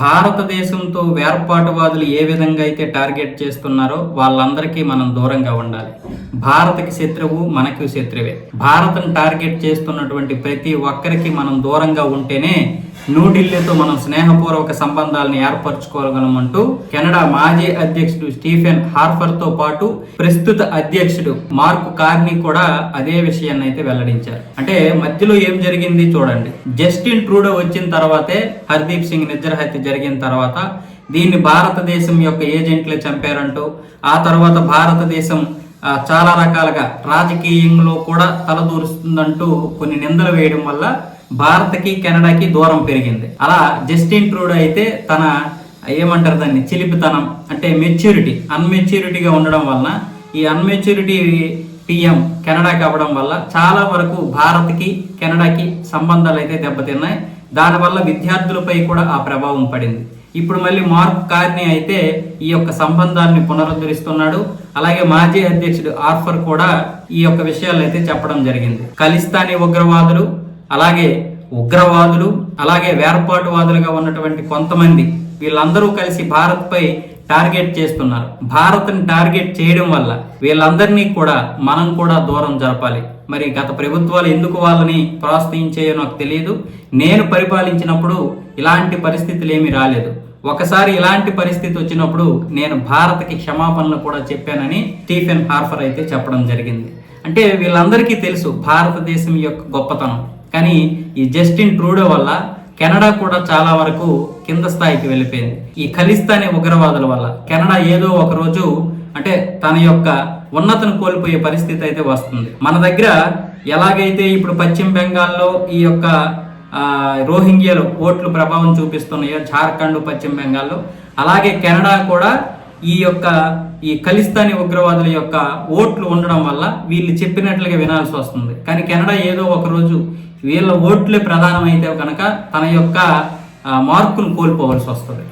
భారతదేశంతో వేర్పాటువాదులు ఏ విధంగా అయితే టార్గెట్ చేస్తున్నారో వాళ్ళందరికీ మనం దూరంగా ఉండాలి. భారత్కి శత్రువు మనకు శత్రువే. భారత్ను టార్గెట్ చేస్తున్నటువంటి ప్రతి ఒక్కరికి మనం దూరంగా ఉంటేనే న్యూఢిల్లీతో మనం స్నేహపూర్వక సంబంధాలను ఏర్పరచుకోగలమంటూ కెనడా మాజీ అధ్యక్షుడు స్టీఫెన్ హార్ఫర్తో పాటు ప్రస్తుత అధ్యక్షుడు మార్క్ కార్ని కూడా అదే విషయాన్ని అయితే వెల్లడించారు. అంటే మధ్యలో ఏం జరిగింది చూడండి. జస్టిన్ ట్రూడో వచ్చిన తర్వాతే హర్దీప్ సింగ్ నిద్రహత్య జరిగిన తర్వాత దీన్ని భారతదేశం యొక్క ఏజెంట్లే చంపారంటూ ఆ తర్వాత భారతదేశం చాలా రకాలుగా రాజకీయంలో కూడా తలదూరుస్తుందంటూ కొన్ని నిందలు వేయడం వల్ల భారత్కి కెనడాకి దూరం పెరిగింది. అలా జస్టిన్ ట్రూడో అయితే తన ఏమంటారు దాన్ని చిలిపితనం అంటే మెచ్యూరిటీ అన్మెచ్యూరిటీగా ఉండడం వలన ఈ అన్మెచ్యూరిటీ పిఎం కెనడాకి అవ్వడం వల్ల చాలా వరకు భారత్కి కెనడాకి సంబంధాలు అయితే దెబ్బతిన్నాయి. దానివల్ల విద్యార్థులపై కూడా ఆ ప్రభావం పడింది. ఇప్పుడు మళ్ళీ మార్క్ కార్ని అయితే ఈ యొక్క సంబంధాన్ని పునరుద్ధరిస్తున్నాడు. అలాగే మాజీ అధ్యక్షుడు ఆర్ఫర్ కూడా ఈ యొక్క విషయాలు అయితే చెప్పడం జరిగింది. ఖలిస్తానీ ఉగ్రవాదులు అలాగే ఉగ్రవాదులు అలాగే వేర్పాటువాదులుగా ఉన్నటువంటి కొంతమంది వీళ్ళందరూ కలిసి భారత్పై టార్గెట్ చేస్తున్నారు. భారత్ని టార్గెట్ చేయడం వల్ల వీళ్ళందరినీ కూడా మనం కూడా దూరం జరపాలి. మరి గత ప్రభుత్వాలు ఎందుకు వాళ్ళని ప్రోత్సహించాయో నాకు తెలియదు. నేను పరిపాలించినప్పుడు ఇలాంటి పరిస్థితులు ఏమీ రాలేదు. ఒకసారి ఇలాంటి పరిస్థితి వచ్చినప్పుడు నేను భారత్కి క్షమాపణలు కూడా చెప్పానని స్టీఫెన్ హార్ఫర్ అయితే చెప్పడం జరిగింది. అంటే వీళ్ళందరికీ తెలుసు భారతదేశం యొక్క గొప్పతనం. కానీ ఈ జస్టిన్ ట్రూడో వల్ల కెనడా కూడా చాలా వరకు కింద స్థాయికి వెళ్ళిపోయింది. ఈ ఖలిస్తానీ ఉగ్రవాదుల వల్ల కెనడా ఏదో ఒక రోజు అంటే తన యొక్క ఉన్నతను కోల్పోయే పరిస్థితి అయితే వస్తుంది. మన దగ్గర ఎలాగైతే ఇప్పుడు పశ్చిమ బెంగాల్లో ఈ యొక్క రోహింగ్యాలు ఓట్లు ప్రభావం చూపిస్తున్నాయో జార్ఖండ్ పశ్చిమ బెంగాల్లో అలాగే కెనడా కూడా ఈ యొక్క ఈ ఖలిస్తానీ ఉగ్రవాదుల యొక్క ఓట్లు ఉండడం వల్ల వీళ్ళు చెప్పినట్లుగా వినాల్సి వస్తుంది. కానీ కెనడా ఏదో ఒక రోజు వీళ్ళ ఓట్లే ప్రధానమైతే కనుక తన యొక్క మార్కులు కోల్పోవలసి వస్తుంది.